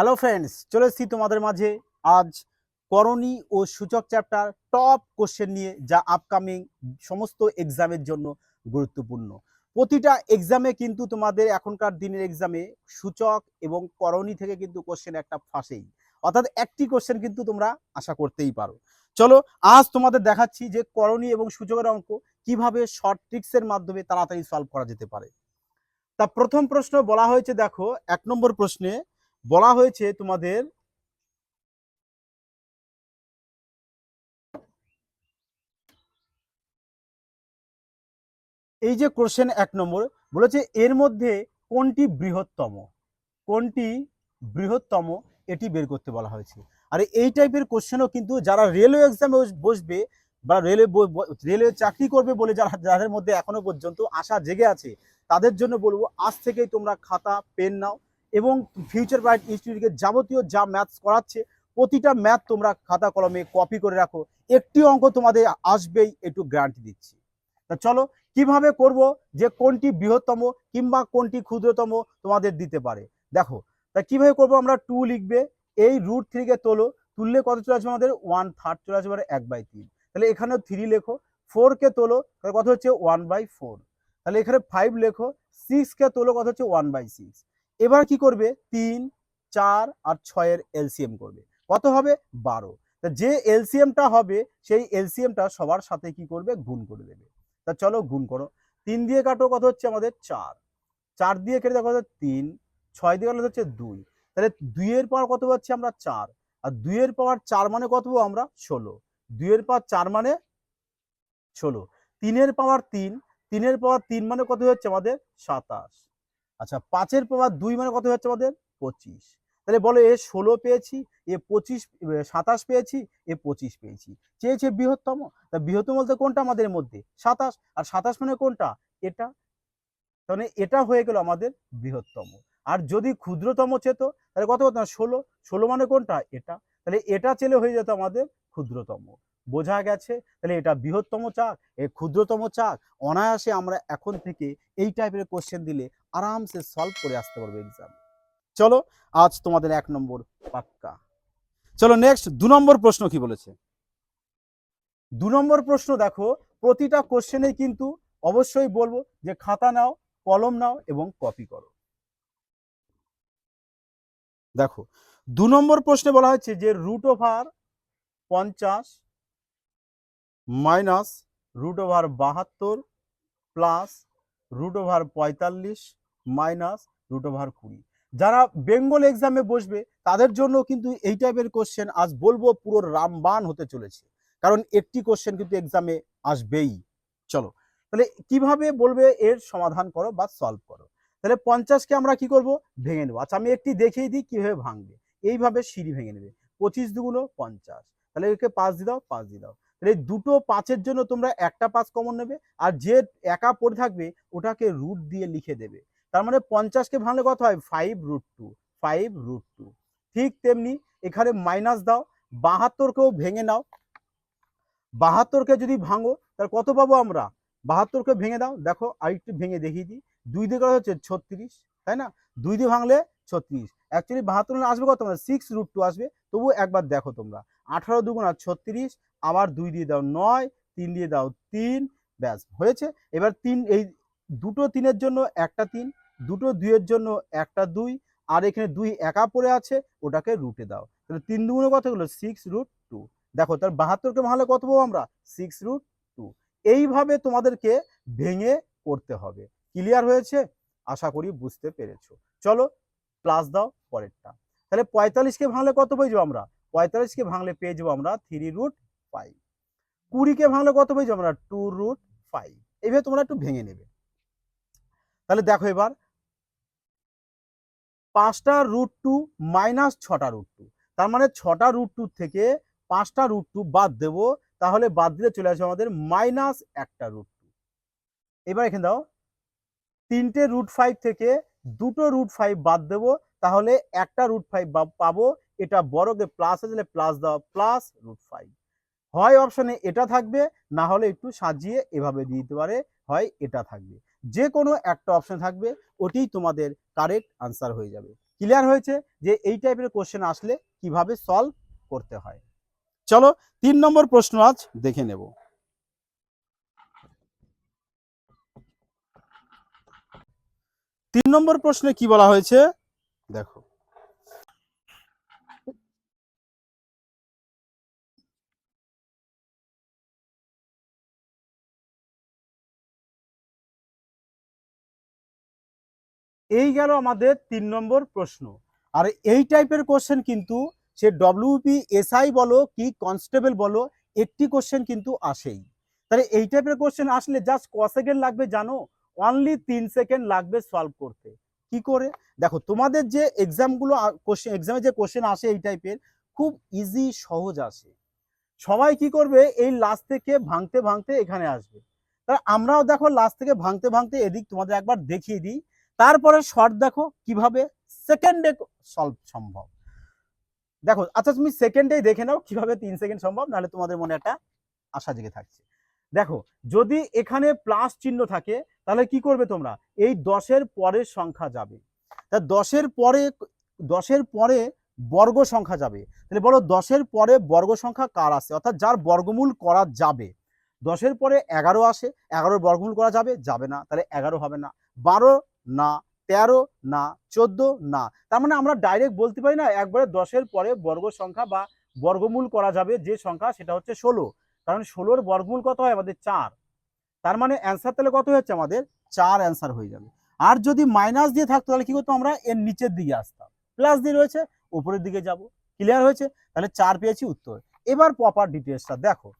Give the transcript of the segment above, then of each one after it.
Hello friends চলে এসেছি তোমাদের মাঝে। আজ করণী ও সূচক চ্যাপ্টার টপ কোশ্চেন নিয়ে, যা আপকামিং সমস্ত এক্সামের জন্য গুরুত্বপূর্ণ। প্রতিটা এক্সামে কিন্তু তোমাদের এখনকার দিনের এক্সামে সূচক এবং করণী থেকে কিন্তু কোশ্চেন একটা ফাঁসেই। অর্থাৎ একটি কোশ্চেন কিন্তু তোমরা আশা করতেই পারো। চলো, আজ তোমাদের দেখাচ্ছি যে করণী এবং সূচকের অঙ্ক কীভাবে শর্ট ট্রিক্সের মাধ্যমে তাড়াতাড়ি সলভ করা যেতে পারে। তা প্রথম প্রশ্ন বলা হয়েছে, দেখো, এক নম্বর প্রশ্নে বলা হয়েছে তোমাদের এই যে কোশ্চেন এক নম্বর বলেছে, এর মধ্যে কোনটি বৃহত্তম? কোনটি বৃহত্তম? এটি বের করতে বলা হয়েছে। আর এই টাইপের কোশ্চেনও কিন্তু যারা রেলওয়ে এক্সামে বসবে বা রেলওয়ে রেলওয়ে চাকরি করবে বলে যারা, যাদের মধ্যে এখনও পর্যন্ত আশা জেগে আছে, তাদের জন্য বলব, আজ থেকেই তোমরা খাতা পেন নাও। এবং ফিউচার ব্রাইট ইনস্টিটিউটকে যাবতীয় যা ম্যাথস করাচ্ছে, প্রতিটা ম্যাথ তোমরা খাতা কলমে কপি করে রাখো। একটি অঙ্ক তোমাদের আসবেই, একটু গ্যারান্টি দিচ্ছি। তা চলো, কীভাবে করব যে কোনটি বৃহত্তম কিংবা কোনটি ক্ষুদ্রতম তোমাদের দিতে পারে? দেখো, তা কীভাবে করব আমরা টু লিখবে, এই রুট থ্রিকে তোলো, তুললে কত চলে আসবে আমাদের? ওয়ান থার্ড চলে আসবে এক বাই তিন। তাহলে এখানেও থ্রি লেখো ফোরকে তোলো, তাহলে কত হচ্ছে? ওয়ান বাই ফোর তাহলে এখানে ফাইভ লেখো সিক্সকে তোলো, কত হচ্ছে? ওয়ান বাই সিক্স এবার কি করবে? তিন, চার আর ছয়ের এলসিএম করবে। কত হবে? বারো। তা যে এলসিএমটা হবে, সেই এলসিএমটা সবার সাথে কি করবে? গুণ করে দেবে। তা চলো গুণ করো। তিন দিয়ে কাটো কত হচ্ছে আমাদের? চার। চার দিয়ে কেটে দেখো হচ্ছে তিন। ছয় দিয়ে কাটলে হচ্ছে দুই। তাহলে দুইয়ের পাওয়ার কত পাচ্ছি আমরা? চার। আর দুইয়ের পাওয়ার চার মানে কত আমরা? ষোলো। দুইয়ের পাওয়ার চার মানে ষোলো। তিনের পাওয়ার তিন। তিনের পাওয়ার তিন মানে কত হচ্ছে আমাদের? সাতাশ। আচ্ছা পাঁচের পাওয়ার দুই মানে কত হচ্ছে আমাদের? পঁচিশ। তাহলে বলো, এ ষোলো পেয়েছি, এ পঁচিশ সাতাশ পেয়েছি, এ পঁচিশ পেয়েছি। চেয়েছে বৃহত্তম। তা বৃহত্তম বলতে কোনটা আমাদের মধ্যে? সাতাশ। আর সাতাশ মানে কোনটা? এটা। তাহলে এটা হয়ে গেল আমাদের বৃহত্তম। আর যদি ক্ষুদ্রতম চেত, তাহলে কত কত ষোলো। ষোলো মানে কোনটা? এটা। তাহলে এটা চেলে হয়ে যেত আমাদের ক্ষুদ্রতম। বোঝা গেছে। তাহলে এটা বৃহত্তম চাক এই ক্ষুদ্রতম চাক। অনায়াসে আমরা এখন থেকে এই টাইপের কোশ্চেন দিলে আরামসে সলভ করে আসতে পারব এক্সাম চলো, আজ তোমাদের এক নম্বর পাক্কা। চলো নেক্সট দু নম্বর প্রশ্ন কি বলেছে? দু নম্বর প্রশ্ন দেখো, প্রতিটা কোশ্চেনে কিন্তু অবশ্যই বলব যে খাতা নাও, কলম নাও এবং কপি করো। দেখো, দু নম্বর প্রশ্নে বলা হচ্ছে যে রুট ওভার পঞ্চাশ মাইনাস রুট ওভার বাহাত্তর প্লাস রুট ওভার পঁয়তাল্লিশ মাইনাস রুট ওভার কুড়ি। যারা বেঙ্গল এক্সামে বসবে, তাদের জন্য কিন্তু এই টাইপের কোশ্চেন আজ বলব পুরো রামবান হতে চলেছে। কারণ একটি কোশ্চেন কিন্তু এক্সামে আসবেই। চলো, তাহলে কীভাবে বলবে এর সমাধান করো বা সলভ করো? তাহলে পঞ্চাশকে আমরা কি করব? ভেঙে নেব। আচ্ছা আমি একটি দেখিয়ে দিই কীভাবে ভাঙবে। এইভাবে সিঁড়ি ভেঙে নেবে। পঁচিশ দুগুলো পঞ্চাশ। তাহলে একে পাঁচ দিয়ে দাও, পাঁচ দিয়ে দাও। এই দুটো পাঁচের জন্য তোমরা একটা পাঁচ কমন নেবে, আর যে একা পড়ে থাকবে ওটাকে রুট দিয়ে লিখে দেবে। তার মানে পঞ্চাশকে ভাঙলে কত হয়? Five root two five root two ঠিক তেমনি এখানে মাইনাস দাও বাহাত্তরকেও ভেঙে নাও। বাহাত্তরকে যদি ভাঙো, তাহলে কত পাবো আমরা? বাহাত্তরকে ভেঙে দাও। দেখো আরেকটু ভেঙে দেখিয়ে দিই। দুই দিয়ে কত হচ্ছে ছত্রিশ, তাই না? দুই দিয়ে ভাঙলে ছত্রিশ। অ্যাকচুয়ালি বাহাত্তর আসবে কত? সিক্স রুট টু আসবে। তবু একবার দেখো তোমরা। আঠারো দুগুণা ছত্রিশ আবার দুই দিয়ে দাও নয়, তিন দিয়ে দাও তিন, ব্যাস, হয়েছে? এবার তিন, এই দুটো তিনের জন্য একটা তিন, দুটো দুইয়ের জন্য একটা দুই, আর এখানে দুই একা পড়ে আছে, ওটাকে রুটে দাও। তাহলে তিন দুগুণে কত হলো? সিক্স রুট টু দেখো, তার বাহাত্তরকে ভাঙলে কত পাবো আমরা? সিক্স রুট টু এইভাবে তোমাদেরকে ভেঙে করতে হবে। ক্লিয়ার হয়েছে? আশা করি বুঝতে পেরেছ। চলো প্লাস দাও পরেরটা। তাহলে পঁয়তাল্লিশকে ভাঙলে কত পেয়ে যাব আমরা? পঁয়তাল্লিশকে ভাঙলে পেয়ে যাব আমরা থ্রি রুট ফাইভ কুড়িকে ভাঙলে কত পেয়ে যাব আমরা? টু রুট ফাইভ এইভাবে তোমরা একটু ভেঙে নেবে। তাহলে দেখো এবার, পাঁচটা রুট টু মাইনাস ছটা রুট টু তার মানে ছটা রুট টু থেকে পাঁচটা রুট টু বাদ দেবো। তাহলে বাদ দিলে চলে আসবে আমাদের মাইনাস একটা রুট টু এবার এখানে দাও, তিনটে রুট ফাইভ থেকে দুটো রুট ফাইভ বাদ দেবো। তাহলে একটা রুট ফাইভ পাবো। এটা বড়কে প্লাস দিলে প্লাস দাও প্লাস রুট ফাইভ হয় অপশনে এটা থাকবে, না হলে একটু সাজিয়ে এভাবে দিয়ে দিতে পারে, হয় এটা থাকবে। যে কোনো একটা অপশন থাকবে ওটি তোমাদের কারেক্ট আনসার হয়ে যাবে। ক্লিয়ার হয়েছে যে এই টাইপের কোশ্চেন আসলে কীভাবে সলভ করতে হয়। চলো তিন নম্বর প্রশ্ন আজ দেখে নেব। তিন নম্বর প্রশ্নে কি বলা হয়েছে? দেখো এই গেল আমাদের তিন নম্বর প্রশ্ন। আর এই টাইপের কোশ্চেন কিন্তু সে ডব্লিউপি এসআই বলো কি কনস্টেবল বলো, একটি কোশ্চেন কিন্তু আসেই। তাহলে এই টাইপের কোশ্চেন আসলে জাস্ট ক সেকেন্ড লাগবে জানো? অনলি তিন সেকেন্ড লাগবে সলভ করতে। কি করে? দেখো, তোমাদের যে এক্সামগুলো কোশ্চেন এক্সামে যে কোশ্চেন আসে এই টাইপের খুব ইজি সহজ আসে। সবাই কি করবে? এই লাস্ট থেকে ভাঙতে ভাঙতে এখানে আসবে। তাহলে আমরাও দেখো লাস্ট থেকে ভাঙতে ভাঙতে এদিক তোমাদের একবার দেখিয়ে দিই। তারপরে শর্ট দেখো কীভাবে সেকেন্ডে সলভ সম্ভব। দেখো আচ্ছা তুমি সেকেন্ডেই দেখে নাও কীভাবে তিন সেকেন্ড সম্ভব, নাহলে তোমাদের মনে একটা আশা জেগে থাকছে। দেখো, যদি এখানে প্লাস চিহ্ন থাকে, তাহলে কি করবে তোমরা? এই দশের পরের সংখ্যা যাবে। তা দশের পরে দশের পরে বর্গ সংখ্যা যাবে। তাহলে বলো দশের পরে বর্গ সংখ্যা কার আসে? অর্থাৎ যার বর্গমূল করা যাবে। দশের পরে এগারো আসে, এগারোর বর্গমূল করা যাবে? যাবে না। তাহলে এগারো হবে না। বারো না, তেরো না, চোদ্দ না। তার মানে আমরা ডাইরেক্ট বলতে পারি না, একবারে দশের পরে বর্গ সংখ্যা বা বর্গমূল করা যাবে যে সংখ্যা, সেটা হচ্ছে ষোলো। কারণ ষোলোর বর্গমূল কত হয়? আমাদের চার। তার মানে অ্যান্সার তাহলে কত হচ্ছে আমাদের? চার অ্যান্সার হয়ে যাবে। আর যদি মাইনাস দিয়ে থাকতো, তাহলে কি করতো আমরা? এর নিচের দিকে আসতাম। প্লাস দিয়ে রয়েছে, উপরের দিকে যাব। ক্লিয়ার হয়েছে? তাহলে চার পেয়েছি উত্তর। এবার প্রপার ডিটেলসটা দেখো।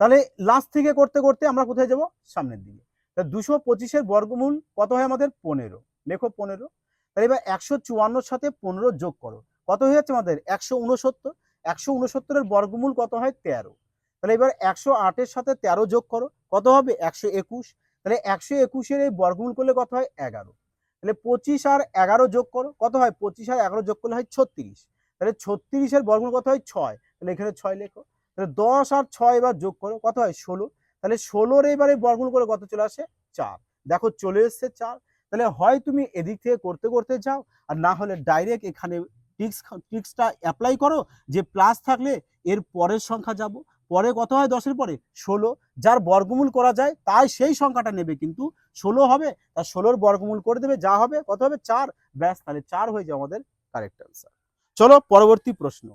তাহলে লাস্ট থেকে করতে করতে আমরা কোথায় যাব? সামনের দিকে। তা দুশো পঁচিশের বর্গমূল কত হয় আমাদের? পনেরো। লেখো পনেরো। তাহলে এবার একশো চুয়ান্নর সাথে পনেরো যোগ করো। কত হয়ে যাচ্ছে আমাদের? একশো উনসত্তর। একশো উনসত্তরের বর্গমূল কত হয়? তেরো। তাহলে এবার একশো আটের সাথে তেরো যোগ করো। কত হবে? একশো একুশ। তাহলে একশো একুশের এই বর্গমূল করলে কত হয়? এগারো। তাহলে পঁচিশ আর এগারো যোগ করো। কত হয়? পঁচিশ আর এগারো যোগ করলে হয় ছত্রিশ। তাহলে ছত্রিশের বর্গমূল কত হয়? ছয়। তাহলে এখানে ছয় লেখো। তাহলে দশ আর ছয় এবার যোগ করো। কত হয়? ষোলো। তাহলে ষোলোর এবারে বর্গমূল করে কত চলে আসে? চার। দেখো চলে এসছে চার। তাহলে হয় তুমি এদিক থেকে করতে করতে যাও, আর না হলে ডাইরেক্ট এখানে টিক্স টিক্সটা অ্যাপ্লাই করো, যে প্লাস থাকলে এর পরের সংখ্যা যাব। পরে কত হয়? দশের পরে ষোলো। যার বর্গমূল করা যায়, তাই সেই সংখ্যাটা নেবে। কিন্তু ষোলো হবে তার ষোলোর বর্গমূল করে দেবে, যা হবে, কত হবে? চার। ব্যাস, তাহলে চার হয়ে যাবে আমাদের কারেক্ট আনসার চলো পরবর্তী প্রশ্ন।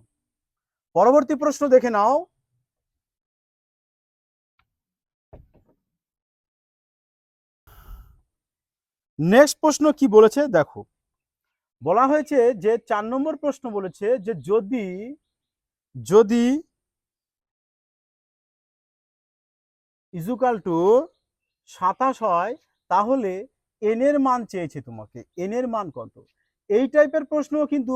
পরবর্তী প্রশ্ন দেখে নাও। নেক্সট প্রশ্ন কি বলেছে? দেখো। বলা হয়েছে যে চার নম্বর প্রশ্ন বলেছে যে যদি যদি ইজুকাল টু সাতাশ হয়, তাহলে এন এর মান চেয়েছে তোমাকে। এন এর মান কত? এই টাইপের প্রশ্ন কিন্তু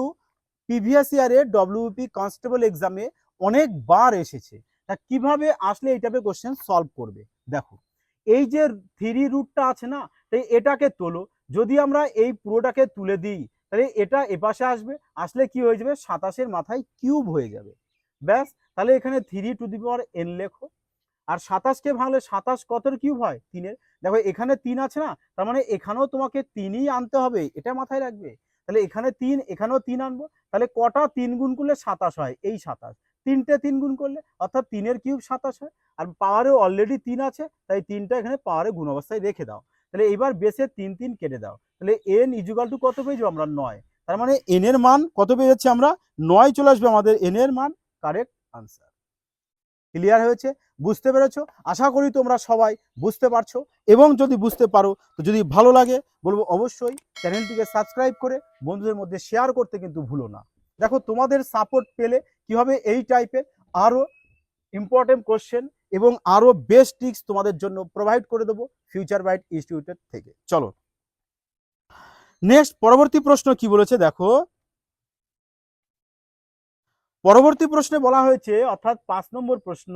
প্রিভিয়াস ইয়ারে ডব্লিউপি কনস্টেবল এক্সামে অনেকবার এসেছে। তা কীভাবে আসলে এই টাইপের কোশ্চেন সলভ করবে? দেখো। এই যে থ্রি রুটটা আছে না, তাই এটাকে তোলো। যদি আমরা এই পুরোটাকে তুলে দিই, তাহলে এটা এপাশে আসবে, আসলে কি হয়ে যাবে? সাতাশের মাথায় কিউব হয়ে যাবে। ব্যাস, তাহলে এখানে three to the power n লেখো। আর সাতাশকে ভাঙলে সাতাশ কতর কিউব হয়? তিনের। দেখো, এখানে তিন আছে না, তার মানে এখানেও তোমাকে তিনই আনতে হবে, এটা মাথায় রাখবে। তাহলে এখানে তিন, এখানেও তিন আনব, তাহলে কটা তিন গুণ করলে সাতাশ হয়? এই সাতাশ। তিনটে তিন গুণ করলে, অর্থাৎ তিনের কিউব সাতাশ হয়, আর পাওয়ারে অলরেডি তিন আছে, তাই তিনটা এখানে পাওয়ারে গুণ অবস্থায় রেখে দাও। তাহলে এবার বেসে তিন তিন কেটে দাও। তাহলে এন ইজুগাল টু কত পেয়ে যাব আমরা নয়? তার মানে এন এর মান কত পেয়ে যাচ্ছি আমরা? নয় চলে আসবে আমাদের এন এর মান কারেক্ট আনসার ক্লিয়ার হয়েছে? বুঝতে পেরেছ? আশা করি তোমরা সবাই বুঝতে পারছ, এবং যদি বুঝতে পারো, তো যদি ভালো লাগে, বলব অবশ্যই চ্যানেলটিকে সাবস্ক্রাইব করে বন্ধুদের মধ্যে শেয়ার করতে কিন্তু ভুলো না। দেখো তোমাদের সাপোর্ট পেলে কি হবে এই টাইপের আরও ইম্পর্টেন্ট কোশ্চেন এবং আরও বেস্ট টিক্স তোমাদের জন্য প্রোভাইড করে দেবো ফিউচার বাইট ইনস্টিটিউটের থেকে। চলো। নেক্সট পরবর্তী প্রশ্ন কি বলেছে দেখো? পরবর্তী প্রশ্নে বলা হয়েছে, অর্থাৎ পাঁচ নম্বর প্রশ্ন,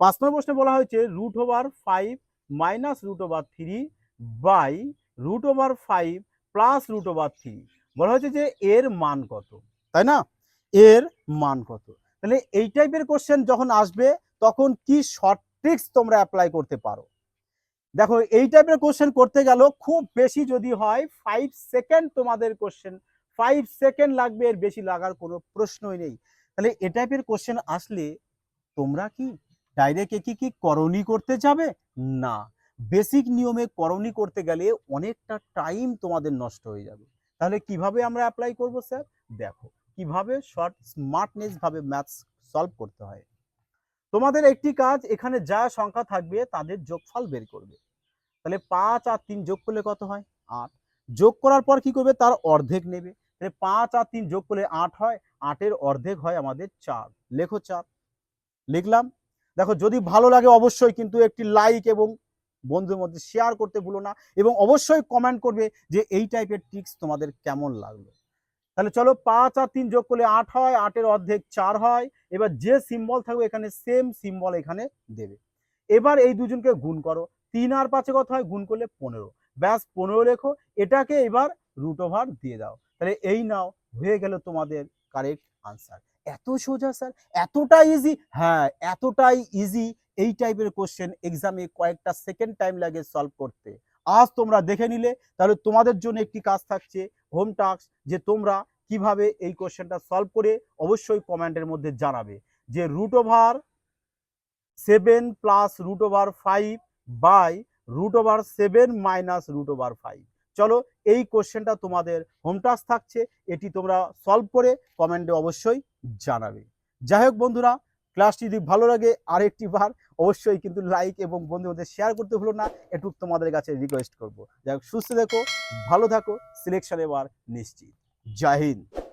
পাঁচ নম্বর প্রশ্নে বলা হয়েছে root over five minus root over three by root over five plus root over three বলা হয়েছে যে এর মান কত? তাই না? এর মান কত? তাহলে এই টাইপের কোশ্চেন যখন আসবে, তখন কি শর্ট ট্রিক্স তোমরা অ্যাপ্লাই করতে পারো? দেখো, এই টাইপের কোশ্চেন করতে গেল, খুব বেশি যদি হয় ফাইভ সেকেন্ড তোমাদের কোশ্চেন ফাইভ সেকেন্ড লাগবে, এর বেশি লাগার কোনো প্রশ্নই নেই। তাহলে এ টাইপের কোশ্চেন আসলে তোমরা কি ডাইরেক্ট কি কি করণী করতে যাবে? না। বেসিক নিয়মে করণী করতে গেলে অনেকটা টাইম তোমাদের নষ্ট হয়ে যাবে। তাহলে কীভাবে আমরা অ্যাপ্লাই করব স্যার দেখো কীভাবে শর্ট স্মার্টনেস ভাবে ম্যাথস সলভ করতে হয়। তোমাদের একটি কাজ, এখানে যা সংখ্যা থাকবে তাদের যোগফল বের করবে। তাহলে পাঁচ আর তিন যোগ করলে কত হয়? আট। যোগ করার পর কি করবে? তার অর্ধেক নেবে। তাহলে পাঁচ আর তিন যোগ করলে আট হয়। আটের অর্ধেক হয় আমাদের চার। লেখো চার। লিখলাম? দেখো, যদি ভালো লাগে অবশ্যই কিন্তু একটি লাইক এবং বন্ধুদের মধ্যে শেয়ার করতে ভুলো না এবং অবশ্যই কমেন্ট করবে যে এই টাইপের ট্রিক্স তোমাদের কেমন লাগল। তাহলে চলো পাঁচ আর তিন যোগ করলে আট হয়, আটের অর্ধেক চার হয়। এবার যে সিম্বল থাকবে এখানে সেম সিম্বল এখানে দেবে। এবার এই দুজনকে গুণ করো। তিন আর পাঁচে কত হয়? গুণ করলে পনেরো। ব্যাস, পনেরো লেখো। এটাকে এবার রুট ওভার দিয়ে দাও। তাহলে এই নাও, হয়ে গেল তোমাদের কারেক্ট আনসার এত সোজা স্যার এতটা ইজি হ্যাঁ এতটাই ইজি এই টাইপের কোশ্চেন এক্সামে কয়েকটা সেকেন্ড টাইম লাগে সলভ করতে। আজ তোমরা দেখে নিলে, তাহলে তোমাদের জন্য একটি কাজ থাকছে, হোম টাস্ক, যে তোমরা কীভাবে এই কোশ্চেনটা সলভ করে অবশ্যই কমেন্টের মধ্যে জানাবে। যে root over seven plus root over five by root over seven minus root over five চলো, এই কোশ্চেনটা তোমাদের হোম টাস্ক থাকছে, এটি তোমরা সলভ করে কমেন্টে অবশ্যই জানাবে। যাই হোক বন্ধুরা ক্লাসটি যদি ভালো লাগে, আরেকটি বার অবশ্যই কিন্তু লাইক এবং বন্ধুদের শেয়ার করতে ভুলো না। এটুক তোমাদের কাছে রিকোয়েস্ট করব। যাই সুস্থ দেখো ভালো থাকো সিলেকশন এবার নিশ্চিত। জয় হিন্দ।